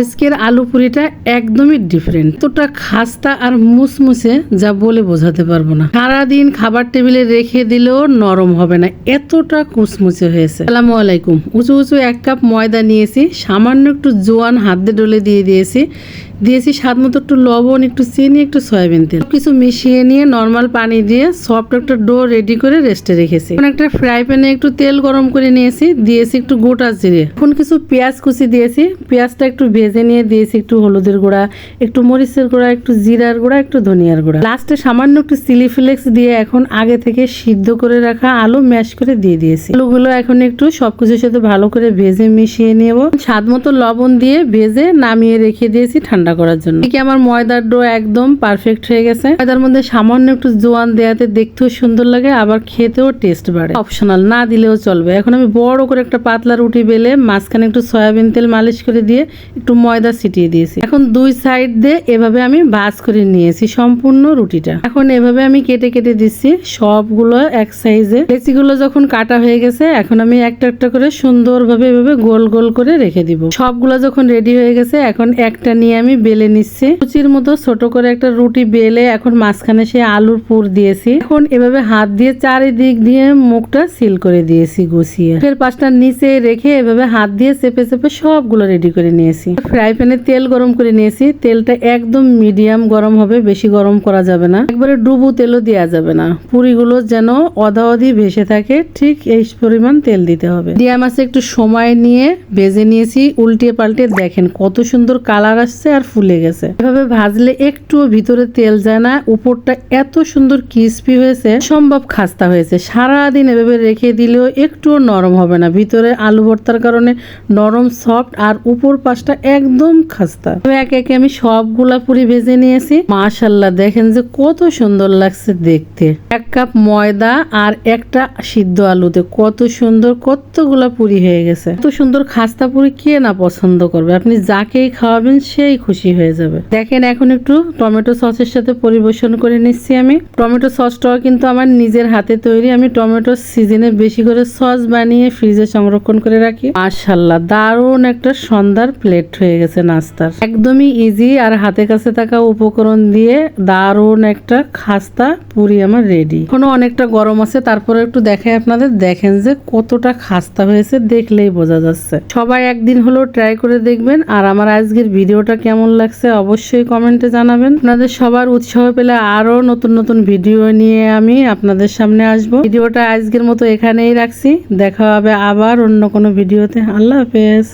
আজকের আলু পুরিটা একদমই ডিফারেন্ট এতটা খাস্তা আর মুসমুসে যা বলে বোঝাতে পারব না। সারাদিন খাবার টেবিলে রেখে দিলেও নরম হবে না। এতটা কুসমুসে হয়েছে। আসসালামু আলাইকুম। উঁচু উঁচু এক কাপ ময়দা নিয়েছি। সামান্য একটু জোয়ান হাত দিয়ে ডলে দিয়ে দিয়েছি। দিয়েছি স্বাদ মতো একটু লবণ, একটু চিনি, একটু সয়াবিন তেল। কিছু মিশিয়ে নিয়ে নর্মাল পানি দিয়ে সফট একটা ডো রেডি করে রেস্টে রেখেছি। এখন একটা ফ্রাই প্যানে একটু তেল গরম করে নিয়েছি, দিয়েছি একটু গোটা জিরে। এখন কিছু পেঁয়াজ কুচি দিয়েছি, পেঁয়াজটা একটু ভেজে নিয়ে দিয়েছি একটু হলুদের গুঁড়া, একটু মরিচের গুঁড়া, একটু জিরার গুঁড়া, একটু ধনিয়ার গুঁড়া। লাস্টে সামান্য একটু চিলি ফ্লেক্স দিয়ে এখন আগে থেকে সিদ্ধ করে রাখা আলু ম্যাশ করে দিয়ে দিয়েছি। আলুগুলো এখন একটু সবকিছুর সাথে ভালো করে ভেজে মিশিয়ে নেব। স্বাদ মতো লবণ দিয়ে ভেজে নামিয়ে রেখে দিয়েছি ঠান্ডা করার জন্য। এদিকে আমার ময়দার ডো একদম পারফেক্ট হয়ে গেছে। ময়দার মধ্যে সামান্য একটু জোয়ান দেয়াতে দেখতেও সুন্দর লাগে, আবার খেতেও টেস্ট বাড়ে। অপশনাল না দিলেও চলবে। এখন আমি বড় করে একটা পাতলা রুটি বেলে মাঝখানে একটু সয়াবিন তেল মালিশ করে দিয়ে একটু ময়দা ছিটিয়ে দিয়েছি। এখন দুই সাইড দিয়ে এভাবে আমি ভাজ করে নিয়েছি সম্পূর্ণ রুটিটা। এখন এভাবে আমি কেটে কেটে দিচ্ছি সবগুলো এক সাইজে লেচিগুলো যখন কাটা হয়ে গেছে, এখন আমি একটা একটা করে সুন্দরভাবে এভাবে গোল গোল করে রেখে দিব। সবগুলো যখন রেডি হয়ে গেছে, এখন একটা নিয়ে আমি বেলে নিচ্ছি। লুচির মতো ছোট করে একটা রুটি বেলে এখন মাঝখানে সে আলুর পুর দিয়েছি। এখন এভাবে হাত দিয়ে চারিদিক দিয়ে মুখটা সিল করে দিয়েছি, গুছিয়ে। ফের পাঁচটা নিচে রেখে এভাবে হাত দিয়ে চেপে চেপে সবগুলো রেডি করে নিয়েছি। ফ্রাই প্যানে তেল গরম করে নিয়েছি। তেলটা একদম মিডিয়াম গরম হবে, বেশি গরম করা যাবে না। একবারে ডুবু তেলও দেওয়া যাবে না। পুরিগুলো যেন অদা অধি ভেসে থাকে, ঠিক এই পরিমাণ তেল দিতে হবে। দিয়া মাছে একটু সময় নিয়ে ভেজে নিয়েছি। উল্টিয়ে পাল্টে দেখেন কত সুন্দর কালার আসছে আর ফুলে গেছে। এভাবে ভাজলে একটু ভিতরে তেল যায় না, উপরটা এত সুন্দর ক্রিস্পি হয়েছে, সম্ভব খাস্তা হয়েছে। সারাদিন এভাবে রেখে দিলেও একটুও নরম হবে না। ভিতরে আলু ভর্তার কারণে নরম সফট আর উপর পাশটা একদম খাস্তা। তবে একে একে আমি সবগুলা পুরি ভেজে নিয়েছি। মাশাল্লাহ দেখেন যে কত সুন্দর লাগছে দেখতে। এক কাপ ময়দা আর একটা সিদ্ধ আলুতে কত সুন্দর কতগুলা পুরি হয়ে গেছে। এত সুন্দর খাস্তা পুরি কে না পছন্দ করবে? আপনি যাকেই খাওয়াবেন সেই খুশি হয়ে যাবে। দেখেন এখন একটু টমেটো সসের সাথে পরিবেশন করে নিচ্ছি আমি। টমেটো সসটাও কিন্তু আমার নিজের হাতে তৈরি। আমি টমেটো সিজনে বেশি করে সস বানিয়ে ফ্রিজে সংরক্ষণ করে রাখি। মাশাল্লাহ দারুণ একটা সন্ধ্যার প্লেট হয়ে গেছে নাস্তার। একদমই ইজি আর হাতে কাছে থাকা উপকরণ দিয়ে দারুণ একটা খাস্তা পুরি আমার রেডি এখনও অনেকটা গরম আছে, তারপরে একটু দেখাই আপনাদের। দেখেন যে কতটা খাস্তা হয়েছে, দেখলেই বোঝা যাচ্ছে। সবাই একদিন হলেও ট্রাই করে দেখবেন। আর আমার আজকের ভিডিওটা কেমন লাগছে অবশ্যই কমেন্টে জানাবেন। আপনাদের সবার উৎসাহ পেলে আরও নতুন নতুন ভিডিও নিয়ে আমি আপনাদের সামনে আসব। ভিডিওটা আজকের মতো এখানেই রাখছি। দেখা হবে আবার অন্য কোনো ভিডিওতে। আল্লাহ হাফেজ।